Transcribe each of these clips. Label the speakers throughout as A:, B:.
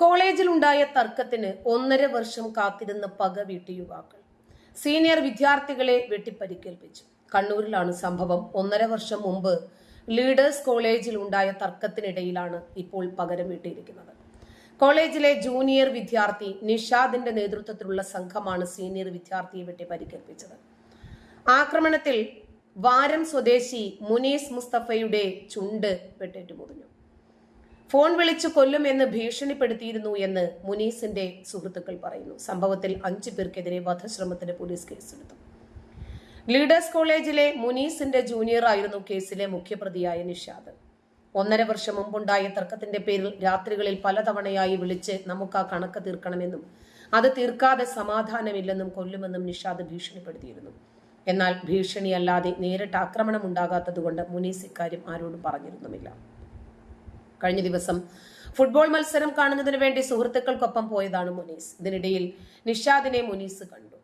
A: കോളേജിലുണ്ടായ തർക്കത്തിന് ഒന്നര വർഷം കാത്തിരുന്ന പക വീട്ടു യുവാക്കൾ. സീനിയർ വിദ്യാർത്ഥികളെ വെട്ടിപ്പരിക്കേൽപ്പിച്ചു. കണ്ണൂരിലാണ് സംഭവം. ഒന്നര വർഷം മുമ്പ് ലീഡേഴ്സ് കോളേജിൽ ഉണ്ടായ തർക്കത്തിനിടയിലാണ് ഇപ്പോൾ പകരം വീട്ടിയിരിക്കുന്നത്. കോളേജിലെ ജൂനിയർ വിദ്യാർത്ഥി നിഷാദിന്റെ നേതൃത്വത്തിലുള്ള സംഘമാണ് സീനിയർ വിദ്യാർത്ഥിയെ വെട്ടി പരിക്കേൽപ്പിച്ചത് ആക്രമണത്തിൽ വാരം സ്വദേശി മുനീസ് മുസ്തഫയുടെ ചുണ്ട് വെട്ടേറ്റു മുറിഞ്ഞു ഫോൺ വിളിച്ചു കൊല്ലുമെന്ന് ഭീഷണിപ്പെടുത്തിയിരുന്നു എന്ന് മുനീസിന്റെ സുഹൃത്തുക്കൾ പറയുന്നു. സംഭവത്തിൽ അഞ്ചു പേർക്കെതിരെ വധശ്രമത്തിന് പോലീസ് കേസെടുത്തു. ലീഡേഴ്സ് കോളേജിലെ മുനീസിന്റെ ജൂനിയർ ആയിരുന്നു കേസിലെ മുഖ്യപ്രതിയായ നിഷാദ്. ഒന്നര വർഷം മുമ്പുണ്ടായ തർക്കത്തിന്റെ പേരിൽ രാത്രികളിൽ പലതവണയായി വിളിച്ച് നമുക്ക് ആ കണക്ക് തീർക്കണമെന്നും അത് തീർക്കാതെ സമാധാനമില്ലെന്നും കൊല്ലുമെന്നും നിഷാദ് ഭീഷണിപ്പെടുത്തിയിരുന്നു. എന്നാൽ ഭീഷണിയല്ലാതെ നേരിട്ട് ആക്രമണം ഉണ്ടാകാത്തതുകൊണ്ട് മുനീസ് ഇക്കാര്യം ആരോടും പറഞ്ഞിരുന്നുമില്ല. കഴിഞ്ഞ ദിവസം. ഫുട്ബോൾ മത്സരം കാണുന്നതിന് വേണ്ടി സുഹൃത്തുക്കൾക്കൊപ്പം പോയതാണ് മുനീസ്. ഇതിനിടയിൽ നിഷാദിനെ മുനീസ് കണ്ടു.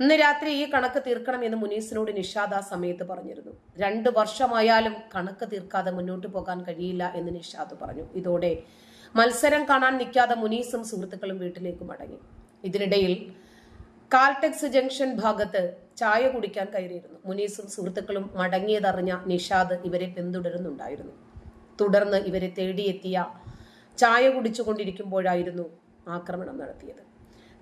A: ഇന്ന് രാത്രി ഈ കണക്ക് തീർക്കണം എന്ന് മുനീസിനോട് നിഷാദ് ആ സമയത്ത് പറഞ്ഞിരുന്നു. രണ്ട് വർഷമായാലും കണക്ക് തീർക്കാതെ മുന്നോട്ട് പോകാൻ കഴിയില്ല എന്ന് നിഷാദ് പറഞ്ഞു. ഇതോടെ മത്സരം കാണാൻ നിൽക്കാതെ മുനീസും സുഹൃത്തുക്കളും വീട്ടിലേക്ക് മടങ്ങി. ഇതിനിടയിൽ കാൽടെക്സ് ജംഗ്ഷൻ ഭാഗത്ത് ചായ കുടിക്കാൻ കയറിയിരുന്നു. മുനീസും സുഹൃത്തുക്കളും മടങ്ങിയതറിഞ്ഞ നിഷാദ് ഇവരെ പിന്തുടരുന്നുണ്ടായിരുന്നു. തുടർന്ന് ഇവരെ തേടിയെത്തിയ ചായ കുടിച്ചുകൊണ്ടിരിക്കുമ്പോഴായിരുന്നു ആക്രമണം നടത്തിയത്.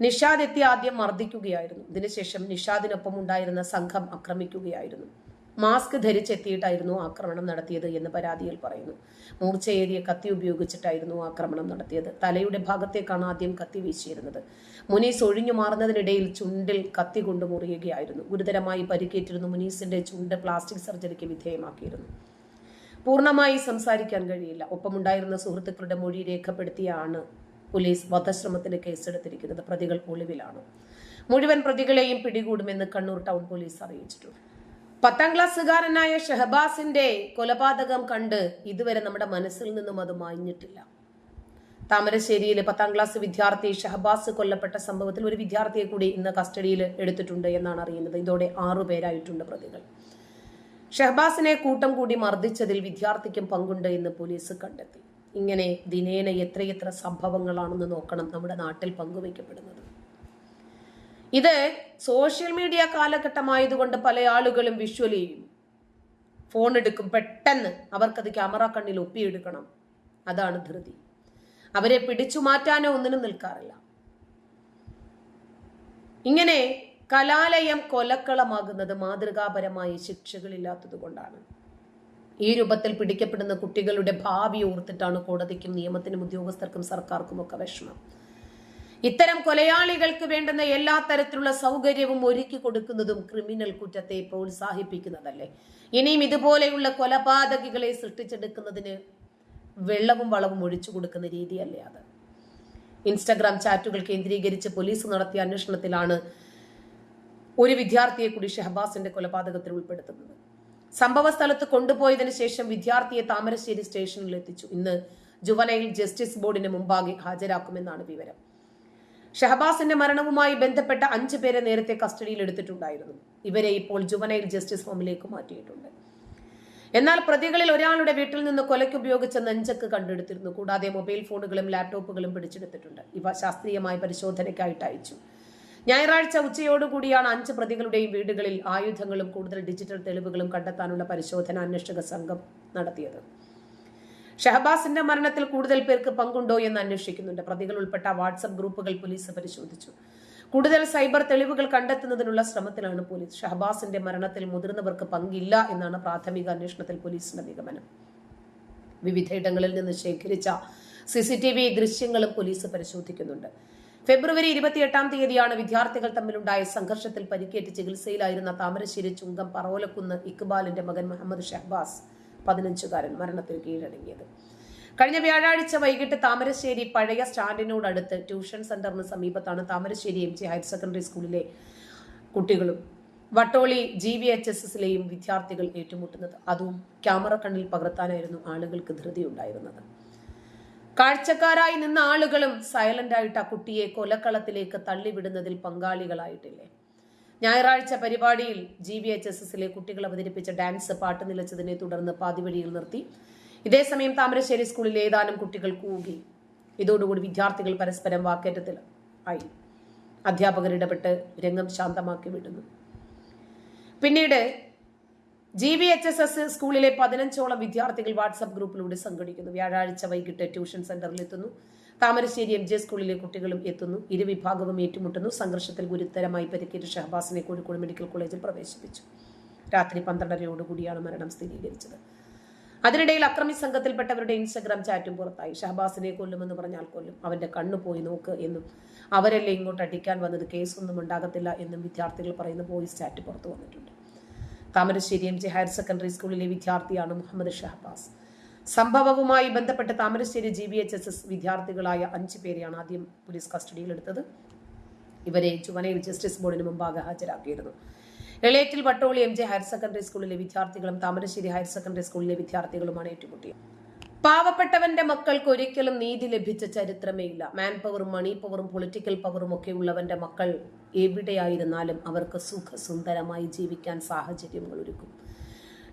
A: നിഷാദ് എത്തി ആദ്യം മർദ്ദിക്കുകയായിരുന്നു. ഇതിനുശേഷം നിഷാദിനൊപ്പം ഉണ്ടായിരുന്ന സംഘം ആക്രമിക്കുകയായിരുന്നു. മാസ്ക് ധരിച്ചെത്തിയിട്ടായിരുന്നു ആക്രമണം നടത്തിയത് എന്ന് പരാതിയിൽ പറയുന്നു. മൂർച്ചയേറിയ കത്തി ഉപയോഗിച്ചിട്ടായിരുന്നു ആക്രമണം നടത്തിയത്. തലയുടെ ഭാഗത്തേക്കാണ് ആദ്യം കത്തി വീശിയിരുന്നത്. മുനീസ് ഒഴിഞ്ഞു മാറുന്നതിനിടയിൽ ചുണ്ടിൽ കത്തി കൊണ്ട് മുറിയുകയായിരുന്നു ഗുരുതരമായി പരിക്കേറ്റിരുന്നു മുനീസിന്റെ ചുണ്ട് പ്ലാസ്റ്റിക് സർജറിക്ക് വിധേയമാക്കിയിരുന്നു. പൂർണമായി സംസാരിക്കാൻ കഴിയില്ല. ഒപ്പമുണ്ടായിരുന്ന സുഹൃത്തുക്കളുടെ മൊഴി രേഖപ്പെടുത്തിയാണ് പോലീസ് വധശ്രമത്തിന് കേസെടുത്തിരിക്കുന്നത്. പ്രതികൾ ഒളിവിലാണ്. മുഴുവൻ പ്രതികളെയും പിടികൂടുമെന്ന് കണ്ണൂർ ടൗൺ പോലീസ് അറിയിച്ചിട്ടുണ്ട്. പത്താം ക്ലാസ്സുകാരനായ ഷഹബാസിന്റെ കൊലപാതകം കണ്ട് ഇതുവരെ നമ്മുടെ മനസ്സിൽ നിന്നും അത് മാഞ്ഞിട്ടില്ല. താമരശ്ശേരിയിലെ പത്താം ക്ലാസ് വിദ്യാർത്ഥി ഷഹബാസ് കൊല്ലപ്പെട്ട സംഭവത്തിൽ ഒരു വിദ്യാർത്ഥിയെ കൂടി ഇന്ന് കസ്റ്റഡിയിൽ എടുത്തിട്ടുണ്ട് എന്നാണ് അറിയുന്നത്. ഇതോടെ ആറു പേരായിട്ടുണ്ട് പ്രതികൾ. ഷഹബാസിനെ കൂട്ടം കൂടി മർദ്ദിച്ചതിൽ വിദ്യാർത്ഥിക്കും പങ്കുണ്ട് എന്ന് പോലീസ് കണ്ടെത്തി. ഇങ്ങനെ ദിനേന എത്രയെത്ര സംഭവങ്ങളാണെന്ന് നോക്കണം നമ്മുടെ നാട്ടിൽ പങ്കുവയ്ക്കപ്പെടുന്നത്. ഇത് സോഷ്യൽ മീഡിയ കാലഘട്ടമായതുകൊണ്ട് പല ആളുകളും വിഷ്വൽ ചെയ്യും. ഫോൺ എടുക്കും പെട്ടെന്ന് അവർക്കത് ക്യാമറ കണ്ണിൽ ഒപ്പിയെടുക്കണം. അതാണ് ധൃതി. അവരെ പിടിച്ചു മാറ്റാനോ ഒന്നിനും നിൽക്കാറില്ല. ഇങ്ങനെ കലാലയം കൊലക്കളമാകുന്നത് മാതൃകാപരമായ ശിക്ഷകളില്ലാത്തത് കൊണ്ടാണ് ഈ രൂപത്തിൽ പിടിക്കപ്പെടുന്ന കുട്ടികളുടെ ഭാവി ഓർത്തിട്ടാണ് കോടതിക്കും നിയമത്തിനും ഉദ്യോഗസ്ഥർക്കും സർക്കാർക്കും ഒക്കെ വിഷമം. ഇത്തരം കൊലയാളികൾക്ക് വേണ്ടുന്ന എല്ലാ തരത്തിലുള്ള സൗകര്യവും ഒരുക്കി കൊടുക്കുന്നതും ക്രിമിനൽ കുറ്റത്തെ പ്രോത്സാഹിപ്പിക്കുന്നതല്ലേ? ഇനിയും ഇതുപോലെയുള്ള കൊലപാതകികളെ സൃഷ്ടിച്ചെടുക്കുന്നതിന് വെള്ളവും വളവും ഒഴിച്ചു കൊടുക്കുന്ന രീതിയല്ലേ അത്? ഇൻസ്റ്റഗ്രാം ചാറ്റുകൾ കേന്ദ്രീകരിച്ച് പോലീസ് നടത്തിയ അന്വേഷണത്തിലാണ് ഒരു വിദ്യാർത്ഥിയെ കൂടി ഷഹബാസിന്റെ കൊലപാതകത്തിൽ ഉൾപ്പെടുത്തുന്നത്. സംഭവ സ്ഥലത്ത് കൊണ്ടുപോയതിനു ശേഷം വിദ്യാർത്ഥിയെ താമരശ്ശേരി സ്റ്റേഷനിൽ എത്തിച്ചു. ഇന്ന് ജുവനയിൽ ജസ്റ്റിസ് ബോർഡിന് മുമ്പാകെ ഹാജരാക്കുമെന്നാണ് വിവരം. ഷഹബാസിന്റെ മരണവുമായി ബന്ധപ്പെട്ട അഞ്ചു പേരെ നേരത്തെ കസ്റ്റഡിയിൽ എടുത്തിട്ടുണ്ടായിരുന്നു. ഇവരെ ഇപ്പോൾ ജുവനയിൽ ജസ്റ്റിസ് ഹോമിലേക്ക് മാറ്റിയിട്ടുണ്ട്. എന്നാൽ പ്രതികളിൽ ഒരാളുടെ വീട്ടിൽ നിന്ന് കൊലയ്ക്ക് ഉപയോഗിച്ച നെഞ്ചക്ക് കണ്ടെടുത്തിരുന്നു. കൂടാതെ മൊബൈൽ ഫോണുകളും ലാപ്ടോപ്പുകളും പിടിച്ചെടുത്തിട്ടുണ്ട്. ഇവ ശാസ്ത്രീയമായ പരിശോധനയ്ക്കായിട്ട് അയച്ചു. ഞായറാഴ്ച ഉച്ചയോടുകൂടിയാണ് അഞ്ച് പ്രതികളുടെയും വീടുകളിൽ ആയുധങ്ങളും കൂടുതൽ ഡിജിറ്റൽ തെളിവുകളും കണ്ടെത്താനുള്ള പരിശോധന അന്വേഷക സംഘം നടത്തിയത്. ഷഹബാസിന്റെ മരണത്തിൽ കൂടുതൽ പേർക്ക് പങ്കുണ്ടോ എന്ന് അന്വേഷിക്കുന്നുണ്ട്. പ്രതികൾ ഉൾപ്പെട്ട വാട്സപ്പ് ഗ്രൂപ്പുകൾ പോലീസ് പരിശോധിച്ചു. കൂടുതൽ സൈബർ തെളിവുകൾ കണ്ടെത്തുന്നതിനുള്ള ശ്രമത്തിലാണ് പോലീസ്. ഷഹബാസിന്റെ മരണത്തിൽ മുതിർന്നവർക്ക് പങ്കില്ല എന്നാണ് പ്രാഥമിക അന്വേഷണത്തിൽ പോലീസിന്റെ നിഗമനം. വിവിധയിടങ്ങളിൽ നിന്ന് ശേഖരിച്ച സി സി ടി വി ദൃശ്യങ്ങളും പോലീസ് പരിശോധിക്കുന്നുണ്ട്. ഫെബ്രുവരി ഇരുപത്തിയെട്ടാം തീയതിയാണ് വിദ്യാർത്ഥികൾ തമ്മിലുണ്ടായ സംഘർഷത്തിൽ പരിക്കേറ്റ് ചികിത്സയിലായിരുന്ന താമരശ്ശേരി ചുങ്കം പറവലക്കുന്ന് ഇക്ബാലിന്റെ മകൻ മുഹമ്മദ് ഷഹബാസ് പതിനഞ്ചുകാരൻ മരണത്തിൽ കീഴടങ്ങിയത്. കഴിഞ്ഞ വ്യാഴാഴ്ച വൈകിട്ട് താമരശ്ശേരി പഴയ സ്റ്റാൻഡിനോടടുത്ത് ട്യൂഷൻ സെന്ററിന് സമീപത്താണ് Thamarassery M G higher secondary സ്കൂളിലെ കുട്ടികളും Vattoli G V H S എസിലെയും വിദ്യാർത്ഥികൾ ഏറ്റുമുട്ടുന്നത്. അതും ക്യാമറ കണ്ണിൽ പകർത്താനായിരുന്നു ആളുകൾക്ക് ധൃതിയുണ്ടായിരുന്നത്. കാഴ്ചക്കാരായി നിന്ന ആളുകളും സൈലന്റ് ആയിട്ട് ആ കുട്ടിയെ കൊലക്കളത്തിലേക്ക് തള്ളിവിടുന്നതിൽ പങ്കാളികളായിട്ടില്ലേ? ഞായറാഴ്ച പരിപാടിയിൽ ജി വി എച്ച് എസ് എസിലെ കുട്ടികൾ അവതരിപ്പിച്ച ഡാൻസ് പാട്ട് നിലച്ചതിനെ തുടർന്ന് പാതിവഴിയിൽ നിർത്തി. ഇതേസമയം താമരശ്ശേരി സ്കൂളിൽ ഏതാനും കുട്ടികൾ കൂകി. ഇതോടുകൂടി വിദ്യാർത്ഥികൾ പരസ്പരം വാക്കേറ്റത്തിൽ ആയി. അധ്യാപകർ ഇടപെട്ട് രംഗം ശാന്തമാക്കി വിടുന്നു. പിന്നീട് G B H S S സ്കൂളിലെ പതിനഞ്ചോളം വിദ്യാർത്ഥികൾ വാട്സപ്പ് ഗ്രൂപ്പിലൂടെ സംഘടിക്കുന്നു. വ്യാഴാഴ്ച വൈകിട്ട് ട്യൂഷൻ സെന്ററിൽ എത്തുന്നു. താമരശ്ശേരി എം ജെ സ്കൂളിലെ കുട്ടികളും എത്തുന്നു. ഇരുവിഭാഗവും ഏറ്റുമുട്ടുന്നു. സംഘർഷത്തിൽ ഗുരുതരമായി പരിക്കേറ്റ ഷഹബാസിനെ കോഴിക്കോട് മെഡിക്കൽ കോളേജിൽ പ്രവേശിപ്പിച്ചു. രാത്രി പന്ത്രണ്ടരയോടുകൂടിയാണ് മരണം സ്ഥിരീകരിച്ചത്. അതിനിടയിൽ അക്രമി സംഘത്തിൽപ്പെട്ടവരുടെ ഇൻസ്റ്റഗ്രാം ചാറ്റും പുറത്തായി. ഷഹബാസിനെ കൊല്ലുമെന്ന് പറഞ്ഞാൽ കൊല്ലും. അവന്റെ കണ്ണു പോയി നോക്ക് എന്നും അവരല്ലേ ഇങ്ങോട്ട് അടിക്കാൻ വന്നത്? കേസൊന്നും ഉണ്ടാകത്തില്ല എന്നും വിദ്യാർത്ഥികൾ പറയുന്ന വോയിസ് ചാറ്റ് പുറത്തു വന്നിട്ടുണ്ട്. Thamarassery M J higher secondary സ്കൂളിലെ വിദ്യാർത്ഥിയാണ് മുഹമ്മദ് ഷഹബാസ്. സംഭവവുമായി ബന്ധപ്പെട്ട് Thamarassery G B H S S വിദ്യാർത്ഥികളായ അഞ്ചു പേരെയാണ് ആദ്യം പോലീസ് കസ്റ്റഡിയിലെടുത്തത്. ഇവരെ ചുവനയിൽ ജസ്റ്റിസ് ബോർഡിന് മുമ്പാകെ ഹാജരാക്കിയിരുന്നു. Elettil Vattoli M J higher secondary സ്കൂളിലെ വിദ്യാർത്ഥികളും താമരശ്ശേരി ഹയർ സെക്കൻഡറി സ്കൂളിലെ വിദ്യാർത്ഥികളുമാണ് ഏറ്റുമുട്ടിയത്. പാവപ്പെട്ടവന്റെ മക്കൾക്ക് ഒരിക്കലും നീതി ലഭിച്ച ചരിത്രമേ ഇല്ല മാൻ പവറും മണി പവറും പൊളിറ്റിക്കൽ പവറും ഒക്കെ ഉള്ളവന്റെ മക്കൾ എവിടെയായിരുന്നാലും അവർക്ക് സുഖസുന്ദരമായി ജീവിക്കാൻ സാഹചര്യങ്ങൾ ഒരുക്കും.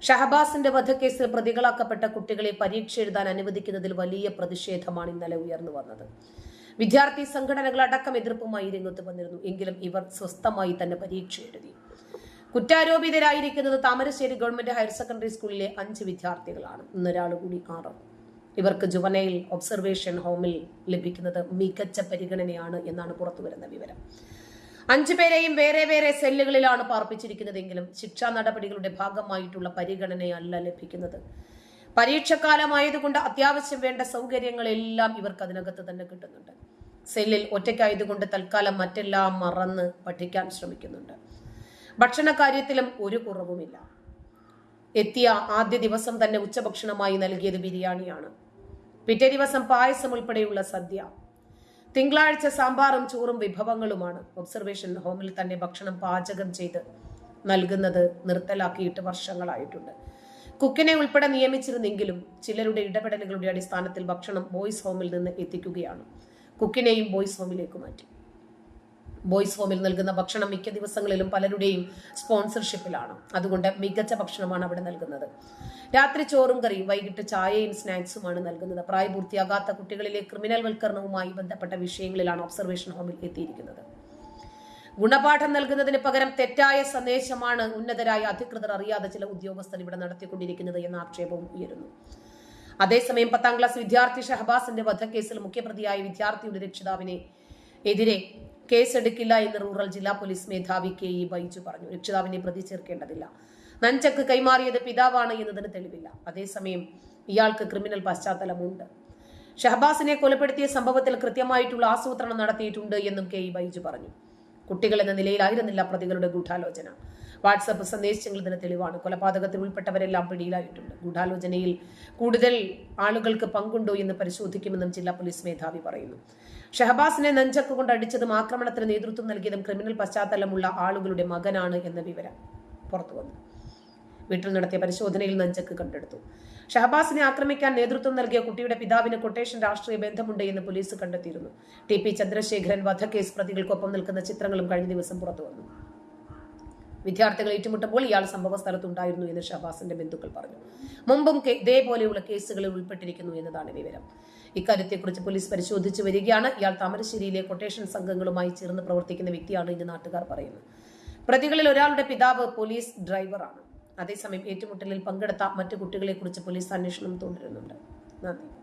A: ഷഹബാസിന്റെ വധക്കേസിൽ പ്രതികളാക്കപ്പെട്ട കുട്ടികളെ പരീക്ഷ എഴുതാൻ അനുവദിക്കുന്നതിൽ വലിയ പ്രതിഷേധമാണ് ഇന്നലെ ഉയർന്നു വന്നത്. വിദ്യാർത്ഥി സംഘടനകൾ അടക്കം എതിർപ്പുമായി രംഗത്ത് വന്നിരുന്നു. എങ്കിലും ഇവർ സ്വസ്ഥമായി തന്നെ പരീക്ഷ എഴുതി. കുറ്റാരോപിതരായിരിക്കുന്നത് താമരശ്ശേരി ഗവൺമെന്റ് ഹയർ സെക്കൻഡറി സ്കൂളിലെ അഞ്ച് വിദ്യാർത്ഥികളാണ്. ഇന്നൊരാൾ കൂടി ആറ്. ഇവർക്ക് ജുവനൈൽ ഒബ്സർവേഷൻ ഹോമിൽ ലഭിക്കുന്നത് മികച്ച പരിഗണനയാണ് എന്നാണ് പുറത്തുവരുന്ന വിവരം. അഞ്ചു പേരെയും വേറെ വേറെ സെല്ലുകളിലാണ് പാർപ്പിച്ചിരിക്കുന്നതെങ്കിലും ശിക്ഷാ നടപടികളുടെ ഭാഗമായിട്ടുള്ള പരിഗണനയല്ല ലഭിക്കുന്നത്. പരീക്ഷക്കാലമായതുകൊണ്ട് അത്യാവശ്യം വേണ്ട സൗകര്യങ്ങളെല്ലാം ഇവർക്ക് അതിനകത്ത് തന്നെ കിട്ടുന്നുണ്ട്. സെല്ലിൽ ഒറ്റയ്ക്കായതുകൊണ്ട് തൽക്കാലം മറ്റെല്ലാം മറന്ന് പഠിക്കാൻ ശ്രമിക്കുന്നുണ്ട്. ഭക്ഷണ കാര്യത്തിലും ഒരു കുറവുമില്ല. എത്തിയ ആദ്യ ദിവസം തന്നെ ഉച്ചഭക്ഷണമായി നൽകിയത് ബിരിയാണിയാണ്. പിറ്റേ ദിവസം പായസം ഉൾപ്പെടെയുള്ള സദ്യ തിങ്കളാഴ്ച സാമ്പാറും ചോറും വിഭവങ്ങളുമാണ്. ഒബ്സർവേഷൻ ഹോമിൽ തന്നെ ഭക്ഷണം പാചകം ചെയ്ത് നൽകുന്നത് നിർത്തലാക്കിയിട്ട് വർഷങ്ങളായിട്ടുണ്ട്. കുക്കിനെ ഉൾപ്പെടെ നിയമിച്ചിരുന്നെങ്കിലും ചിലരുടെ ഇടപെടലുകളുടെ അടിസ്ഥാനത്തിൽ ഭക്ഷണം ബോയ്സ് ഹോമിൽ നിന്ന് എത്തിക്കുകയാണ്. കുക്കിനെയും ബോയ്സ് ഹോമിലേക്ക് മാറ്റി. ബോയ്സ് ഹോമിൽ നൽകുന്ന ഭക്ഷണം മിക്ക ദിവസങ്ങളിലും പലരുടെയും സ്പോൺസർഷിപ്പിലാണ്. അതുകൊണ്ട് മികച്ച ഭക്ഷണമാണ് അവിടെ നൽകുന്നത്. രാത്രി ചോറും കറിയും വൈകിട്ട് ചായയും സ്നാക്സുമാണ് നൽകുന്നത്. പ്രായപൂർത്തിയാകാത്ത കുട്ടികളിലെ ക്രിമിനൽ വൽക്കരണവുമായി ബന്ധപ്പെട്ട വിഷയങ്ങളിലാണ് ഒബ്സർവേഷൻ ഹോമിൽ എത്തിയിരിക്കുന്നത്. ഗുണപാഠം നൽകുന്നതിന് പകരം തെറ്റായ സന്ദേശമാണ് ഉന്നതരായ അധികൃതർ അറിയാതെ ചില ഉദ്യോഗസ്ഥർ ഇവിടെ നടത്തിക്കൊണ്ടിരിക്കുന്നത് എന്ന ആക്ഷേപവും ഉയരുന്നു. അതേസമയം പത്താം ക്ലാസ് വിദ്യാർത്ഥി ഷഹബാസിന്റെ വധക്കേസിൽ മുഖ്യപ്രതിയായ വിദ്യാർത്ഥിയുടെ രക്ഷിതാവിനെ എതിരെ കേസെടുക്കില്ല എന്ന് റൂറൽ ജില്ലാ പോലീസ് മേധാവി കെ ഇ ബൈജു പറഞ്ഞു. രക്ഷിതാവിനെ പ്രതി ചേർക്കേണ്ടതില്ല. നഞ്ചക്ക് കൈമാറിയത് പിതാവാണ് എന്നതിന് തെളിവില്ല. അതേസമയം ഇയാൾക്ക് ക്രിമിനൽ പശ്ചാത്തലമുണ്ട്. ഷഹബാസിനെ കൊലപ്പെടുത്തിയ സംഭവത്തിൽ കൃത്യമായിട്ടുള്ള ആസൂത്രണം നടത്തിയിട്ടുണ്ട് എന്നും കെ ഇ ബൈജു പറഞ്ഞു. കുട്ടികൾ എന്ന നിലയിലായിരുന്നില്ല പ്രതികളുടെ ഗൂഢാലോചന. വാട്സപ്പ് സന്ദേശങ്ങളിതിന് തെളിവാണ്. കൊലപാതകത്തിൽ ഉൾപ്പെട്ടവരെല്ലാം പിടിയിലായിട്ടുണ്ട്. ഗൂഢാലോചനയിൽ കൂടുതൽ ആളുകൾക്ക് പങ്കുണ്ടോ എന്ന് പരിശോധിക്കുമെന്നും ജില്ലാ പോലീസ് മേധാവി പറയുന്നു. ഷഹബാസിനെ നെഞ്ചക്ക് കൊണ്ട് അടിച്ചതും ആക്രമണത്തിന് നേതൃത്വം നൽകിയതും ക്രിമിനൽ പശ്ചാത്തലമുള്ള ആളുകളുടെ മകനാണ് എന്ന വിവരം പുറത്തു വന്നു. വീട്ടിൽ നടത്തിയ പരിശോധനയിൽ നഞ്ചക്ക് കണ്ടെടുത്തു. ഷഹബാസിനെ ആക്രമിക്കാൻ നേതൃത്വം നൽകിയ കുട്ടിയുടെ പിതാവിന് കൊട്ടേഷൻ രാഷ്ട്രീയ ബന്ധമുണ്ട് എന്ന് പോലീസ് കണ്ടെത്തിയിരുന്നു. ടി പി ചന്ദ്രശേഖരൻ വധക്കേസ് പ്രതികൾക്കൊപ്പം നിൽക്കുന്ന ചിത്രങ്ങളും കഴിഞ്ഞ ദിവസം പുറത്തു വന്നു. വിദ്യാർത്ഥികൾ ഏറ്റുമുട്ടപ്പോൾ ഇയാൾ സംഭവ സ്ഥലത്തുണ്ടായിരുന്നു എന്ന് ഷഹബാസിന്റെ ബന്ധുക്കൾ പറഞ്ഞു. മുമ്പും ഇതേപോലെയുള്ള കേസുകളിൽ ഉൾപ്പെട്ടിരിക്കുന്നു എന്നതാണ് വിവരം. ഇക്കാര്യത്തെക്കുറിച്ച് പോലീസ് പരിശോധിച്ചു വരികയാണ്. ഇയാൾ താമരശ്ശേരിയിലെ കൊട്ടേഷൻ സംഘങ്ങളുമായി ചേർന്ന് പ്രവർത്തിക്കുന്ന വ്യക്തിയാണ് എന്ന് നാട്ടുകാർ പറയുന്നു. പ്രതികളിൽ ഒരാളുടെ പിതാവ് പോലീസ് ഡ്രൈവറാണ്. അതേസമയം ഏറ്റുമുട്ടലിൽ പങ്കെടുത്ത മറ്റു കുട്ടികളെക്കുറിച്ച് പോലീസ് അന്വേഷണം തുടരുന്നുണ്ട്. നന്ദി.